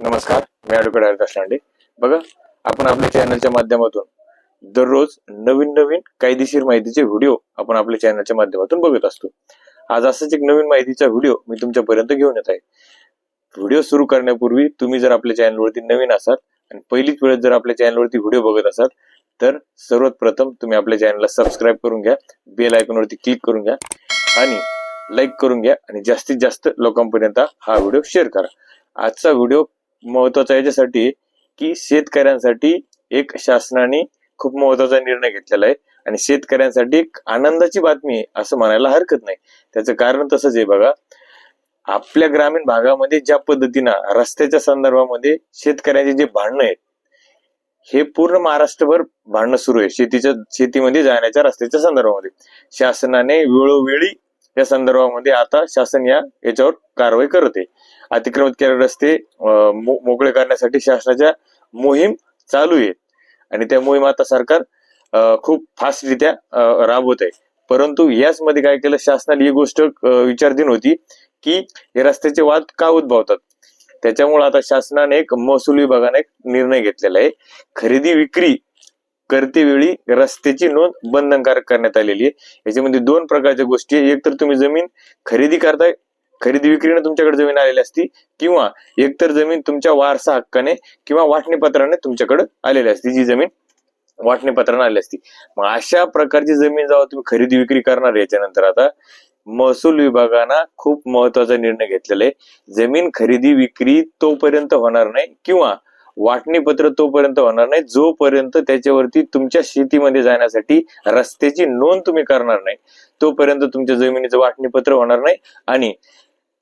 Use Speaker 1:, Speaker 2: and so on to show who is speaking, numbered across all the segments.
Speaker 1: नमस्कार मी ॲडव्होकेट हरिदास लांडे बघा आपण आपल्या चॅनलच्या माध्यमातून दररोज नवीन नवीन कायदेशीर माहितीचे व्हिडिओ आपण आपल्या चॅनलच्या माध्यमातून बघत असतो. आज असंच एक नवीन माहितीचा व्हिडिओ मी तुमच्यापर्यंत घेऊन येत आहे. व्हिडिओ सुरू करण्यापूर्वी तुम्ही जर आपल्या चॅनलवरती नवीन असाल आणि पहिलीच वेळेस जर आपल्या चॅनलवरती व्हिडिओ बघत असाल तर सर्वात प्रथम तुम्ही आपल्या चॅनलला सबस्क्राईब करून घ्या बेल आयकॉनवरती क्लिक करून घ्या आणि लाईक करून घ्या आणि जास्तीत जास्त लोकांपर्यंत हा व्हिडिओ शेअर करा. आजचा व्हिडिओ महत्त्वाचा याच्यासाठी की शेतकऱ्यांसाठी एक शासनाने खूप महत्त्वाचा निर्णय घेतलेला आहे. आणि शेतकऱ्यांसाठी एक आनंदाची बातमी आहे असं म्हणायला हरकत नाही. त्याचं कारण तसंच आहे बघा. आपल्या ग्रामीण भागामध्ये ज्या पद्धतीनं रस्त्याच्या संदर्भामध्ये शेतकऱ्यांचे जे भांडणं आहेत हे पूर्ण महाराष्ट्रभर भांडणं सुरू आहे. शेतीच्या शेतीमध्ये जाण्याच्या रस्त्याच्या संदर्भामध्ये. शासनाने वेळोवेळी या संदर्भामध्ये आता शासन या याच्यावर कारवाई करत. आहे अतिक्रमित केलेले रस्ते अं, मो- मोकळे करण्यासाठी शासनाच्या मोहीम चालू आहे. आणि त्या मोहीम आता सरकार खूप फास्टरित्या राबवत आहे. परंतु याच मध्ये काय केलं शासनाने ही गोष्ट विचारधीन होती की हे रस्त्याचे वाद का उद्भवतात? त्याच्यामुळे आता शासनाने एक महसूल विभागाने एक निर्णय घेतलेला आहे. खरेदी विक्री करतेवेळी रस्त्याची नोंद बंधनकारक करण्यात आलेली आहे. याच्यामध्ये दोन प्रकारच्या गोष्टी आहे एक तर तुम्ही जमीन खरेदी करताय खरेदी विक्रीने तुमच्याकडे जमीन आलेली असती किंवा एकतर जमीन तुमच्या वारसा हक्काने किंवा वाटणीपत्राने तुमच्याकडे आलेली असती जी जमीन वाटणीपत्राने आली असती. मग अशा प्रकारची जमीन जेव्हा तुम्ही खरेदी विक्री करणार याच्यानंतर आता महसूल विभागानं खूप महत्त्वाचा निर्णय घेतलेला आहे. जमीन खरेदी विक्री तोपर्यंत होणार नाही किंवा वाटणी पत्र तोपर्यंत होणार नाही. जोपर्यंत त्याच्यावरती तुमच्या शेतीमध्ये जाण्यासाठी रस्त्याची नोंद तुम्ही करणार नाही तोपर्यंत तुमच्या जमिनीचं वाटणी पत्र होणार नाही आणि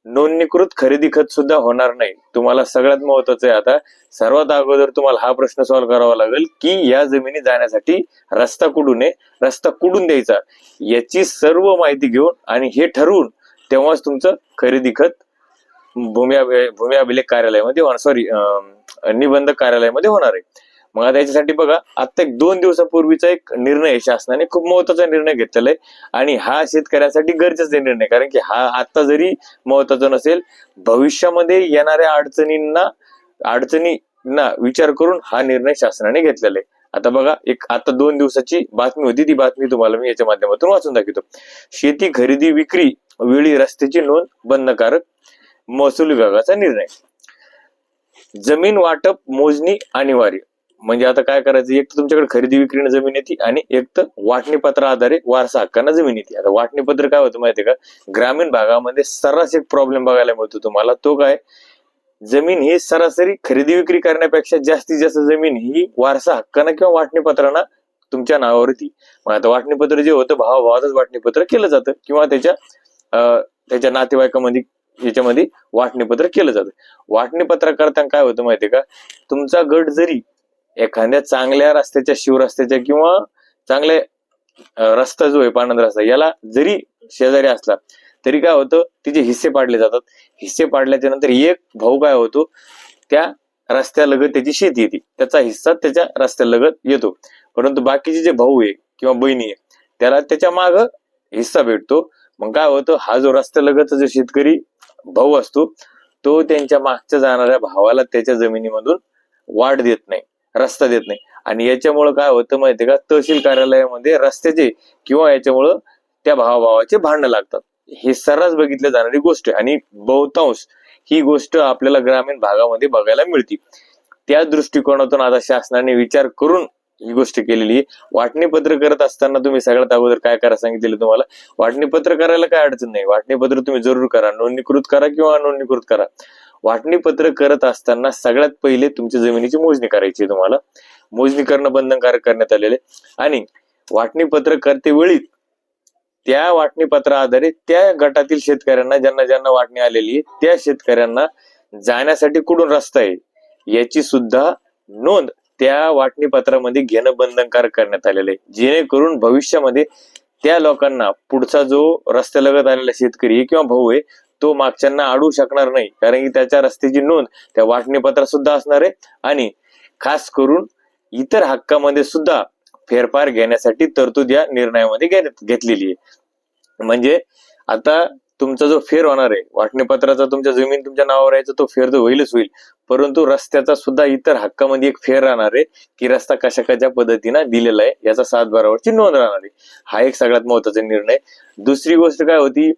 Speaker 1: नोंदणीकृत खरेदी खत सुद्धा होणार नाही. तुम्हाला सगळ्यात महत्वाचं आहे आता सर्वात अगोदर तुम्हाला हा प्रश्न सॉल्व्ह करावा लागेल की या जमिनी जाण्यासाठी रस्ता कुठून आहे? रस्ता कुठून द्यायचा? याची सर्व माहिती घेऊन आणि हे ठरवून तेव्हाच तुमचं खरेदी खत भूमी भूमी अभिलेख कार्यालयामध्ये सॉरी निबंधक कार्यालयामध्ये होणार आहे. मग आता याच्यासाठी बघा आता एक दोन दिवसापूर्वीचा एक निर्णय शासनाने खूप महत्त्वाचा निर्णय घेतलेला आहे. आणि हा शेतकऱ्यांसाठी गरजेचा आहे. निर्णय कारण की हा आता जरी महत्त्वाचा नसेल भविष्यामध्ये येणाऱ्या अडचणींना अडचणींना विचार करून हा निर्णय शासनाने घेतलेला आहे. आता बघा एक आता दोन दिवसाची बातमी होती. ती बातमी तुम्हाला मी याच्या माध्यमातून वाचून दाखवतो. शेती खरेदी विक्री वेळी रस्त्याची नोंद बंधकारक महसूल विभागाचा निर्णय. जमीन वाटप मोजणी अनिवार्य. म्हणजे आता काय करायचं? एक तर तुमच्याकडे खरेदी विक्रीने जमीन येते आणि एक तर वाटणी पत्र आधारे वारसा हक्कांना जमीन येते. आता वाटणी पत्र काय होतं माहितीये का? ग्रामीण भागामध्ये सर्रास एक प्रॉब्लेम बघायला मिळतो तुम्हाला. तो काय? जमीन ही सरासरी खरेदी विक्री करण्यापेक्षा जास्तीत जास्त जमीन ही वारसा हक्कानं किंवा वाटणीपत्रांना तुमच्या नावावरती. मग आता वाटणीपत्र जे होतं भावाभावातच वाटणीपत्र केलं जातं. किंवा त्याच्या अं, त्याच्या नातेवाईकामध्ये याच्यामध्ये वाटणी पत्र केलं जातं. वाटणी पत्र करताना काय होतं माहितीये का? तुमचा गट जरी एखाद्या चांगल्या रस्त्याच्या शिवरस्त्याच्या किंवा चांगल्या रस्ता जो आहे पाणंद रस्ता याला जरी शेजारी असला तरी काय होतं तिचे हिस्से पाडले जातात. हिस्से पाडल्याच्या नंतर एक भाऊ काय होतो त्या रस्त्यालगत त्याची शेती येते. त्याचा हिस्सा त्याच्या रस्त्यालगत येतो. परंतु बाकीचे जे भाऊ आहे किंवा बहिणी आहे त्याला त्याच्या माग हिस्सा भेटतो. मग काय होतं हा जो रस्त्यालगतचा जो शेतकरी भाऊ असतो तो त्यांच्या मागच्या जाणाऱ्या भावाला त्याच्या जमिनीमधून वाढ देत नाही रस्ता देत नाही. आणि याच्यामुळं काय होतं माहितीये का? तहसील कार्यालयामध्ये रस्त्याचे किंवा याच्यामुळं त्या भावाभावाचे भांडणं लागतात. हे सर्रास बघितल्या जाणारी गोष्ट आहे. आणि बहुतांश ही गोष्ट आपल्याला ग्रामीण भागामध्ये बघायला मिळते. त्या दृष्टिकोनातून आता शासनाने विचार करून ही गोष्ट केलेली आहे. वाटणी पत्र करत असताना तुम्ही सगळ्यात अगोदर काय करा सांगितलेलं तुम्हाला? वाटणी पत्र करायला काय अडचण नाही. वाटणी पत्र तुम्ही जरूर करा. नोंदणीकृत करा किंवा अनोंदणीकृत करा. वाटणी पत्र करत असताना सगळ्यात पहिले तुमच्या जमिनीची मोजणी करायची आहे तुम्हाला. मोजणी करणं बंधनकारक करण्यात आलेले आणि वाटणी पत्र करते वेळी त्या वाटणी पत्रा आधारे त्या गटातील शेतकऱ्यांना ज्यांना ज्यांना वाटणी आलेली आहे त्या शेतकऱ्यांना जाण्यासाठी कुठून रस्ता आहे? याची सुद्धा नोंद त्या वाटणी पत्रामध्ये घेणं बंधनकारक करण्यात आलेलं आहे. जेणेकरून भविष्यामध्ये त्या लोकांना पुढचा जो रस्त्यालगत आलेला शेतकरी आहे किंवा भाऊ आहे तो मागच्यांना अडवू शकणार नाही. कारण की त्याच्या रस्त्याची नोंद त्या वाटणीपत्रात सुद्धा असणार आहे. आणि खास करून इतर हक्कामध्ये सुद्धा फेरफार घेण्यासाठी तरतूद या निर्णयामध्ये घेण्यात घेतलेली आहे. म्हणजे आता तुमचा जो फेर होणार आहे वाटणीपत्राचा तुमच्या जमीन तुमच्या नावावर यायचा तो फेर तर होईलच होईल. परंतु रस्त्याचा सुद्धा इतर हक्कामध्ये एक फेर राहणार आहे की रस्ता कशा कशा पद्धतीनं दिलेला आहे याचा सात बारावरची नोंद राहणार आहे. हा एक सगळ्यात महत्त्वाचा निर्णय दुसरी गोष्ट काय होती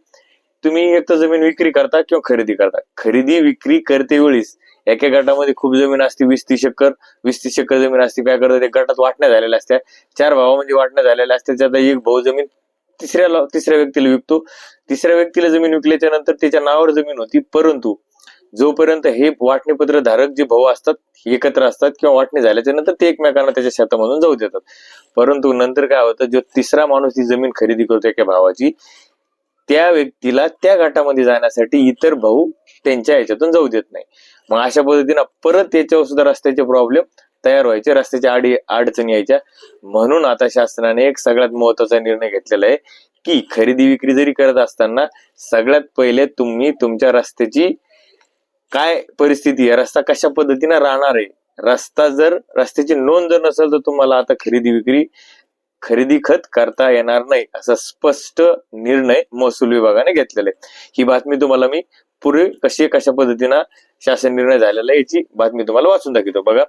Speaker 1: तुम्ही एक तर जमीन विक्री करता किंवा खरेदी करता. खरेदी विक्री करते वेळीस एका गटामध्ये खूप जमीन असते वीस तीस एकर वीस तीस एकर जमीन असते काय करतात एक गटात वाटण्या झालेल्या असत्या. चार भावामध्ये वाटण्या झालेल्या असत्या त्यात एक भाऊ जमीन तिसऱ्याला तिसऱ्या व्यक्तीला विकतो. तिसऱ्या व्यक्तीला जमीन विकल्याच्या नंतर त्याच्या नावावर जमीन होती. परंतु जोपर्यंत हे वाटणीपत्र धारक जे भाऊ असतात एकत्र असतात किंवा वाटणी झाल्याच्यानंतर ते एकमेकांना त्याच्या शेतामधून जाऊ देतात. परंतु नंतर काय होतं जो तिसरा माणूस ती जमीन खरेदी करतो एका भावाची त्या व्यक्तीला त्या गटामध्ये जाण्यासाठी इतर भाऊ त्यांच्या ह्याच्यातून जाऊ देत नाही. मग अशा पद्धतीनं परत याच्यावर सुद्धा रस्त्याचे प्रॉब्लेम तयार व्हायचे रस्त्याच्या आडी अडचणी यायच्या. म्हणून आता शासनाने एक सगळ्यात महत्त्वाचा निर्णय घेतलेला आहे की खरेदी विक्री जरी करत असताना सगळ्यात पहिले तुम्ही तुमच्या रस्त्याची काय परिस्थिती आहे रस्ता कशा पद्धतीने राहणार आहे? रस्ता जर रस्त्याची नोंद जर नसेल तर तुम्हाला आता खरेदी विक्री खरेदी खत करता येणार नाही असा स्पष्ट निर्णय महसूल विभागाने घेतलेला आहे. ही बातमी तुम्हाला मी पूर्वी कशी कशा पद्धतीनं शासन निर्णय झालेला आहे याची बातमी तुम्हाला वाचून दाखवतो. बघा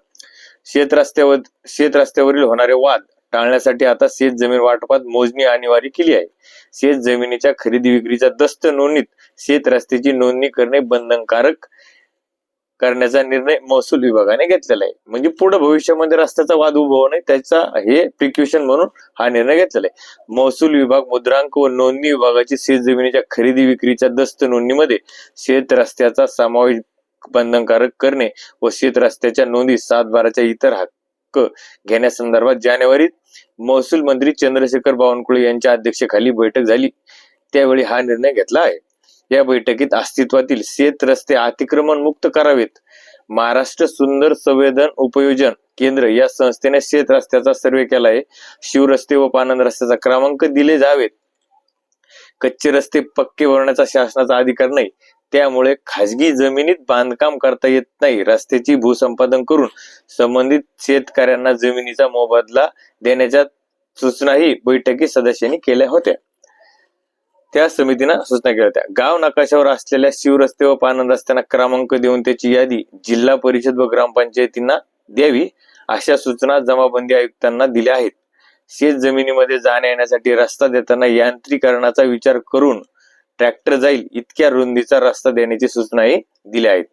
Speaker 1: शेत रस्त्यावर शेत रस्त्यावरील होणारे वाद टाळण्यासाठी आता शेत जमीन वाटपात मोजणी अनिवार्य केली आहे. शेत जमिनीच्या खरेदी विक्रीच्या दस्त नोंदणीत शेत रस्त्याची नोंदणी करणे बंधनकारक करण्याचा निर्णय महसूल विभागाने घेतलेला आहे. म्हणजे पुढे भविष्यामध्ये रस्त्याचा वाद उभा नये त्याचा हे प्रिक्युशन म्हणून हा निर्णय घेतलेला आहे. महसूल विभाग मुद्रांक व नोंदणी विभागाची शेत जमिनीच्या खरेदी विक्रीच्या दस्त नोंदणीमध्ये शेत रस्त्याचा समावेश बंधनकारक करणे व शेत रस्त्याच्या नोंदी सात बाराच्या इतर हक्क घेण्यासंदर्भात जानेवारीत महसूल मंत्री चंद्रशेखर बावनकुळे यांच्या अध्यक्षतेखाली बैठक झाली. त्यावेळी हा निर्णय घेतला आहे. या बैठकीत अस्तित्वातील शेत रस्ते अतिक्रमण मुक्त करावेत. महाराष्ट्र सुंदर संवेदन उपयोजन केंद्र या संस्थेने शेत रस्त्याचा सर्वे केला आहे शिवरस्ते व पानंद रस्त्याचा क्रमांक दिले जावेत. कच्चे रस्ते पक्के भरण्याचा शासनाचा अधिकार नाही. त्यामुळे खाजगी जमिनीत बांधकाम करता येत नाही. रस्त्याची भूसंपादन करून संबंधित शेतकऱ्यांना जमिनीचा मोबदला देण्याच्या सूचनाही बैठकीत सदस्यांनी केल्या होत्या. त्या समितीनं सूचना केल्या होत्या. गाव नकाशावर असलेल्या शिवरस्ते व पानंद रस्त्यांना क्रमांक देऊन त्याची यादी जिल्हा परिषद व ग्रामपंचायतींना द्यावी अशा सूचना जमाबंदी आयुक्तांना दिल्या आहेत. शेत जमिनीमध्ये जाण्या येण्यासाठी रस्ता देताना यांत्रिकरणाचा विचार करून ट्रॅक्टर जाईल इतक्या रुंदीचा रस्ता देण्याची सूचनाही दिल्या आहेत.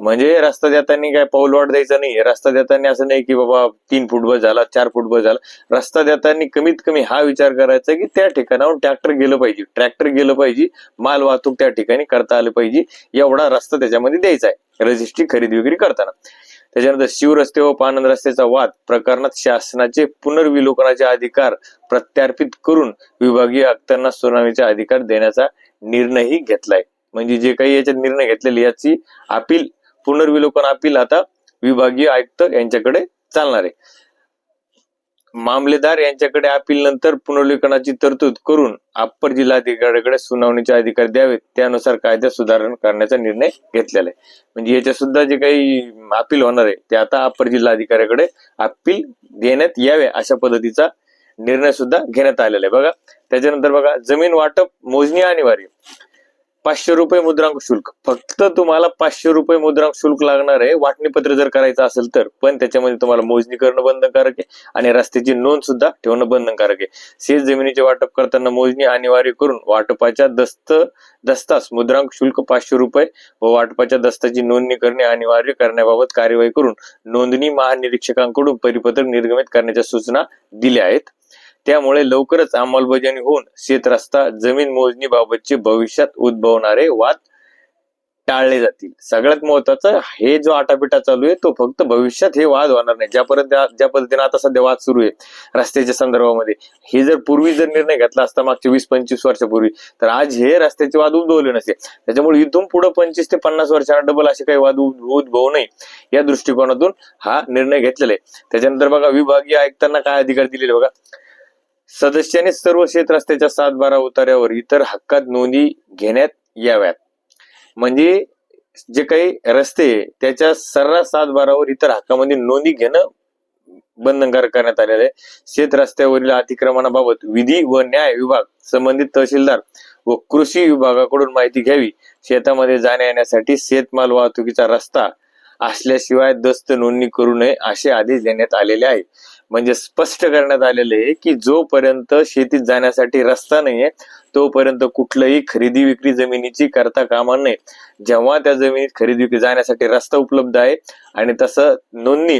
Speaker 1: म्हणजे रस्ता देताना काय पाऊल वाट द्यायचा नाही. रस्ता देताना असं नाही की बाबा तीन फूट बस झाला चार फूट बस झाला. रस्ता देताना कमीत कमी हा विचार करायचा की त्या ठिकाणाहून ट्रॅक्टर गेलं पाहिजे. ट्रॅक्टर गेलं पाहिजे माल वाहतूक त्या ठिकाणी करता आलं पाहिजे. एवढा रस्ता त्याच्यामध्ये द्यायचा आहे रजिस्ट्री खरेदी विक्री करताना. त्याच्यानंतर शिवरस्ते व पानंद रस्त्याचा वाद प्रकरणात शासनाचे पुनर्विलोकनाचे अधिकार प्रत्यार्पित करून विभागीय आयुक्तांना सुनावणीचे अधिकार देण्याचा निर्णयही घेतलाय. म्हणजे जे काही याच्यात निर्णय घेतलेले याची अपील पुनर्विलोकन अपील आता विभागीय आयुक्त यांच्याकडे चालणार आहे. मामलेदार यांच्याकडे अपील नंतर पुनर्लेखनाची तरतूद करून अप्पर जिल्हाधिकाऱ्याकडे सुनावणीचे अधिकार द्यावेत त्यानुसार कायद्यात सुधारणा करण्याचा निर्णय घेतलेला आहे. म्हणजे याच्या सुद्धा जे काही अपील होणार आहे ते आता अप्पर जिल्हाधिकाऱ्याकडे अपील देण्यात यावे अशा पद्धतीचा निर्णय सुद्धा घेण्यात आलेला आहे. बघा त्याच्यानंतर बघा जमीन वाटप मोजणी अनिवार्य पाचशे रुपये मुद्रांक शुल्क. फक्त तुम्हाला पाचशे रुपये मुद्रांक शुल्क लागणार आहे वाटणी पत्र जर करायचं असेल तर. पण त्याच्यामध्ये तुम्हाला मोजणी करणं बंधनकारक आहे आणि रस्त्याची नोंद सुद्धा ठेवणं बंधनकारक आहे. शेत जमिनीचे वाटप करताना मोजणी अनिवार्य करून वाटपाच्या दस्त दस्तास मुद्रांक शुल्क पाचशे रुपये व वाटपाच्या दस्ताची नोंदणी करणे अनिवार्य करण्याबाबत कार्यवाही करून नोंदणी महानिरीक्षकांकडून परिपत्रक निर्गमित करण्याच्या सूचना दिल्या आहेत. त्यामुळे लवकरच अंमलबजावणी होऊन शेत रस्ता जमीन मोजणी बाबतचे भविष्यात उद्भवणारे वाद टाळले जातील. सगळ्यात महत्वाचं हे जो आटापिटा चालू आहे तो फक्त भविष्यात हे वाद होणार नाही. ज्यापर्यंत ज्या पद्धतीने आता सध्या वाद सुरू आहे रस्त्याच्या संदर्भामध्ये. हे जर पूर्वी जर निर्णय घेतला असता मागच्या वीस पंचवीस वर्षापूर्वी तर आज हे रस्त्याचे वाद उद्भवले नसते. त्याच्यामुळे इथून पुढे पंचवीस ते पन्नास वर्षांना डबल असे काही वाद उद्भवू नये या दृष्टिकोनातून हा निर्णय घेतलेला आहे. त्याच्यानंतर बघा विभागीय आयुक्तांना काय अधिकार दिलेले बघा. सदस्याने सर्व शेत रस्त्याच्या सात बारा उतार्यावर इतर हक्कात नोंदी घेण्यात याव्यात. म्हणजे जे काही रस्ते त्याच्या सर्रास सात बारावर इतर हक्कामध्ये नोंदी घेणं बंधनकारक करण्यात आलेलं आहे. शेत रस्त्यावरील अतिक्रमणाबाबत विधी व न्याय विभाग संबंधित तहसीलदार व कृषी विभागाकडून माहिती घ्यावी. शेतामध्ये जाण्या येण्यासाठी शेतमाल वाहतुकीचा रस्ता असल्याशिवाय दस्त नोंदणी करू नये असे आदेश देण्यात आलेले आहे. म्हणजे स्पष्ट करण्यात आलेले आहे की जोपर्यंत शेतीत जाण्यासाठी रस्ता नाहीये तोपर्यंत कुठलंही खरेदी विक्री जमिनीची करता कामा नये. जेव्हा त्या जमिनीत खरेदी विक्री जाण्यासाठी रस्ता उपलब्ध आहे आणि तसं नोंदणी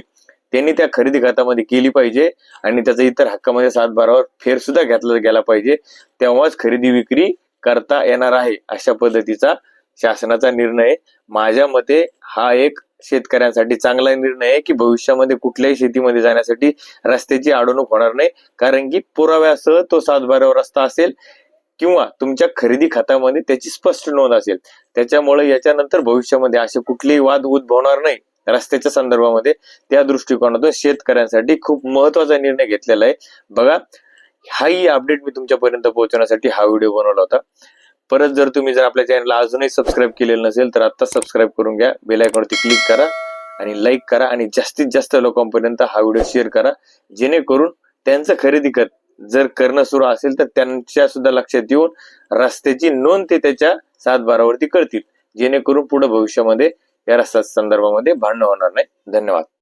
Speaker 1: त्यांनी त्या खरेदी खात्यामध्ये केली पाहिजे आणि त्याचा इतर हक्कामध्ये सातबारावर फेर सुद्धा घेतला गेला पाहिजे तेव्हाच खरेदी विक्री करता येणार आहे अशा पद्धतीचा शासनाचा निर्णय माझ्या मते हा एक शेतकऱ्यांसाठी चांगला निर्णय आहे की भविष्यामध्ये कुठल्याही शेतीमध्ये जाण्यासाठी रस्त्याची अडवणूक होणार नाही. कारण की पुराव्यासह तो सातबारावर रस्ता असेल किंवा तुमच्या खरेदी खात्यामध्ये त्याची स्पष्ट नोंद असेल. त्याच्यामुळे याच्यानंतर भविष्यामध्ये असे कुठलेही वाद उद्भवणार नाही रस्त्याच्या संदर्भामध्ये. त्या दृष्टिकोनातून शेतकऱ्यांसाठी खूप महत्त्वाचा निर्णय घेतलेला आहे. बघा हाही अपडेट मी तुमच्यापर्यंत पोहोचवण्यासाठी हा व्हिडिओ बनवला होता. परत जर तुम्ही जर आपल्या चॅनलला अजूनही सबस्क्राईब केलेलं नसेल तर आत्ता सबस्क्राईब करून घ्या. बेलायकॉनवरती क्लिक करा आणि लाईक करा आणि जास्तीत जास्त लोकांपर्यंत हा व्हिडिओ शेअर करा. जेणेकरून त्यांचं खरेदी कर जर करणं सुरू असेल तर त्यांच्या सुद्धा लक्षात येऊन रस्त्याची नोंद ते त्याच्या सातबारावरती करतील जेणेकरून पुढे भविष्यामध्ये या रस्त्या संदर्भामध्ये भांडणं होणार नाही. धन्यवाद.